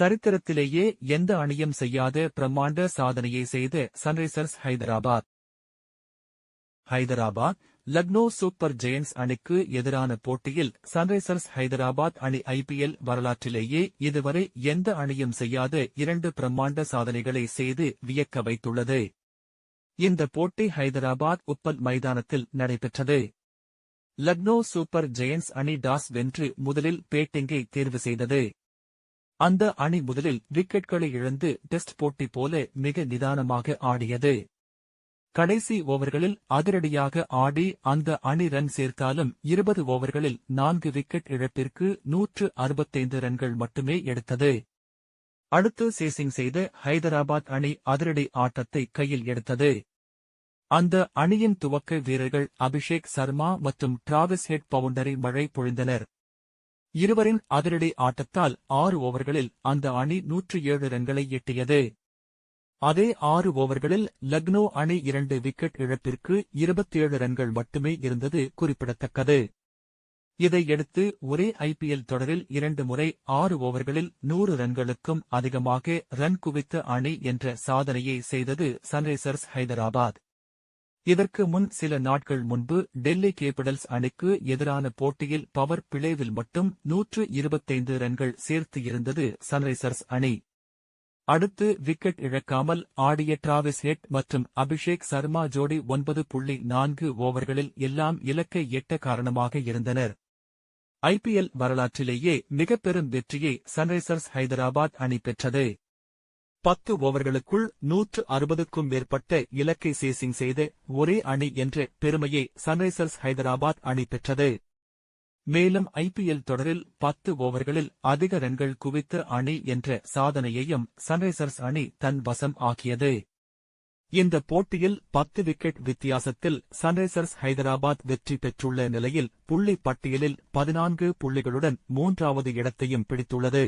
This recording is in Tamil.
சரித்திரத்திலேயே எந்த அணியும் செய்யாத பிரம்மாண்ட சாதனையை செய்த Sunrisers Hyderabad. Hyderabad Lucknow super giants அணிக்கு எதிரான போட்டியில் சன்ரைசர்ஸ் ஹைதராபாத் அணி ஐபிஎல் வரலாற்றிலேயே இதுவரை எந்த அணியும் செய்யாத இரண்டு பிரம்மாண்ட சாதனைகளை செய்து வியக்க வைத்துள்ளது. இந்த போட்டி ஹைதராபாத் உப்பல் மைதானத்தில் நடைபெற்றது. லக்னோ சூப்பர் ஜெயண்ட்ஸ் அணி டாஸ் வென்று முதலில் பேட்டிங்கை தேர்வு செய்தது. அந்த அணி முதலில் விக்கெட்களை இழந்து டெஸ்ட் போட்டி போல மிக நிதானமாக ஆடியது. கடைசி ஓவர்களில் அதிரடியாக ஆடி அந்த அணி ரன் சேர்த்தாலும் இருபது ஓவர்களில் நான்கு விக்கெட் இழப்பிற்கு நூற்று அறுபத்தைந்து ரன்கள் மட்டுமே எடுத்தது. அடுத்து சேசிங் செய்த ஹைதராபாத் அணி அதிரடி ஆட்டத்தை கையில் எடுத்தது. அந்த அணியின் துவக்க வீரர்கள் அபிஷேக் சர்மா மற்றும் டிராவிஸ் ஹெட் பவுண்டரி மழை பொழிந்தனர். இருவரின் அதிரடி ஆட்டத்தால் ஆறு ஓவர்களில் அந்த அணி நூற்று ஏழு ரன்களை எட்டியது. அதே ஆறு ஓவர்களில் லக்னோ அணி இரண்டு விக்கெட் இழப்பிற்கு இருபத்தேழு ரன்கள் மட்டுமே இருந்தது குறிப்பிடத்தக்கது. இதையடுத்து ஒரே ஐபிஎல் தொடரில் இரண்டு முறை ஆறு ஓவர்களில் நூறு ரன்களுக்கும் அதிகமாக ரன் குவித்த அணி என்ற சாதனையை செய்தது சன்ரைசர்ஸ் ஹைதராபாத். இதற்கு முன் சில நாட்கள் முன்பு டெல்லி கேபிடல்ஸ் அணிக்கு எதிரான போட்டியில் பவர் பிளேவில் மட்டும் நூற்று இருபத்தைந்து ரன்கள் சேர்த்து இருந்தது சன்ரைசர்ஸ் அணி. அடுத்து விக்கெட் இழக்காமல் ஆடிய டிராவிஸ் ஹெட் மற்றும் அபிஷேக் சர்மா ஜோடி ஒன்பது புள்ளி நான்கு ஓவர்களில் எல்லாம் இலக்கை எட்ட காரணமாக இருந்தனர். ஐபிஎல் வரலாற்றிலேயே மிகப்பெரும் வெற்றியை சன்ரைசர்ஸ் ஹைதராபாத் அணி பெற்றது. பத்து ஓவர்களுக்குள் நூற்று அறுபதுக்கும் மேற்பட்ட இலக்கை சேசிங் செய்த ஒரே அணி என்ற பெருமையை சன்ரைசர்ஸ் ஹைதராபாத் அணி பெற்றது. மேலும் ஐபிஎல் தொடரில் பத்து ஓவர்களில் அதிக ரன்கள் குவித்த அணி என்ற சாதனையையும் சன்ரைசர்ஸ் அணி தன் வசம் ஆக்கியது. இந்த போட்டியில் பத்து விக்கெட் வித்தியாசத்தில் சன்ரைசர்ஸ் ஹைதராபாத் வெற்றி பெற்றுள்ள நிலையில் புள்ளி பட்டியலில் பதினான்கு புள்ளிகளுடன் மூன்றாவது இடத்தையும் பிடித்துள்ளது.